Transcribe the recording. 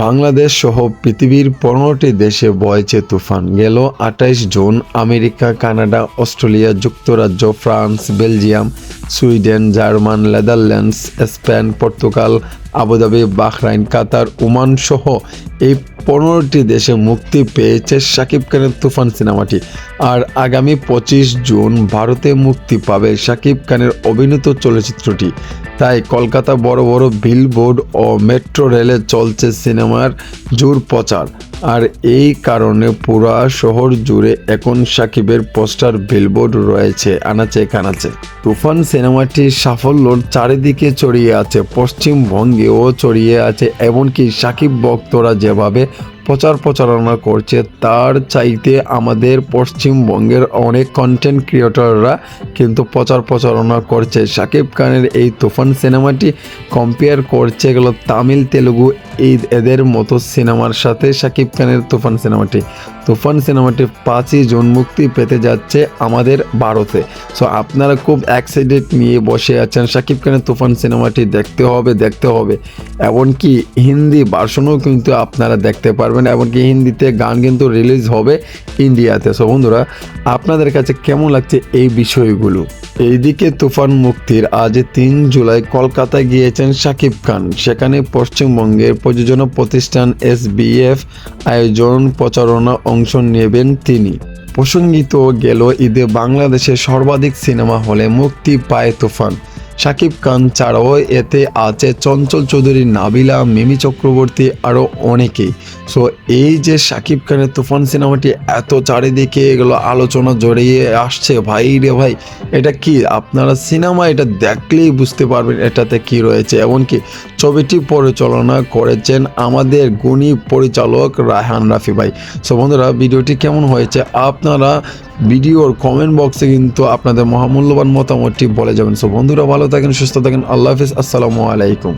বাংলাদেশ সহ পৃথিবীর পনেরোটি দেশে বয়েছে তুফান। গেল আঠাইশ জুন আমেরিকা, কানাডা, অস্ট্রেলিয়া, যুক্তরাজ্য, France, Belgium, Sweden, German, Netherlands, Spain, Portugal, Abu Dhabi, Bahrain, Qatar, Oman সহ এই পনেরোটি দেশে মুক্তি পেয়েছে শাকিব খানের তুফান সিনেমাটি। আর আগামী পঁচিশ জুন ভারতে মুক্তি পাবে শাকিব খানের অভিনীত চলচ্চিত্রটি। তাই কলকাতা বড় বড় বিলবোর্ড ও মেট্রো রেলে চলছে সিনেমার জোর প্রচার। আর এই কারণে পুরা শহর জুড়ে এখন সাকিবের পোস্টার বিলবোর্ড রয়েছে, আনাচে কানাচে। তুফান সিনেমাটির সাফল্য চারিদিকে ছড়িয়ে আছে, পশ্চিমবঙ্গেও ছড়িয়ে আছে, এমনকি সাকিব ভক্তরা যেভাবে প্রচার প্রচারণা করছে, তার চাইতে আমাদের পশ্চিমবঙ্গের অনেক কন্টেন্ট ক্রিয়েটররা কিন্তু প্রচার প্রচারণা করছে। শাকিব খানের এই তুফান সিনেমাটি কম্পেয়ার করছে গেল তামিল, তেলুগু, এই এদের মতো সিনেমার সাথে শাকিব খানের তুফান সিনেমাটি। তুফান সিনেমাটি পাঁচই জুন মুক্তি পেতে যাচ্ছে আমাদের ভারতে। সো আপনারা খুব এক্সাইটেড নিয়ে বসে আছেন শাকিব খানের তুফান সিনেমাটি দেখতে হবে দেখতে হবে। এমনকি হিন্দি ভার্সনও কিন্তু আপনারা দেখতে পারবেন। এমনকি হিন্দিতে গান কিন্তু রিলিজ হবে ইন্ডিয়াতে। সো বন্ধুরা, আপনাদের কাছে কেমন লাগছে এই বিষয়গুলো? এইদিকে তুফান মুক্তির আজ তিন জুলাই কলকাতায় গিয়েছেন শাকিব খান। সেখানে পশ্চিমবঙ্গের প্রযোজনা প্রতিষ্ঠান এস আয়োজন প্রচারণা অংশ নেবেন তিনি। প্রসঙ্গিত গেল ঈদে বাংলাদেশের সর্বাধিক সিনেমা হলে মুক্তি পায় তুফান। শাকিব খান ছাড়াও এতে আছে চঞ্চল চৌধুরী নাবিলা, মিমি চক্রবর্তী আরও অনেকেই। সো এই যে শাকিব খানের তুফান সিনেমাটি এত চারিদিকে এগুলো আলোচনা জড়িয়ে আসছে, ভাই রে ভাই, এটা কি? আপনারা সিনেমা এটা দেখলেই বুঝতে পারবেন এটাতে কি রয়েছে। এমনকি ছবিটি পরিচালনা করেছেন আমাদের গুণী পরিচালক রায়হান রাফি ভাই। সো বন্ধুরা, ভিডিওটি কেমন হয়েছে? আপনারা ভিডিওর কমেন্ট বক্সে কিন্তু আপনাদের মহামূল্যবান মতামতটি বলে যাবেন। সো বন্ধুরা, ভালো থাকেন, সুস্থ থাকেন, আল্লাহ হাফিজ, আসসালামু আলাইকুম।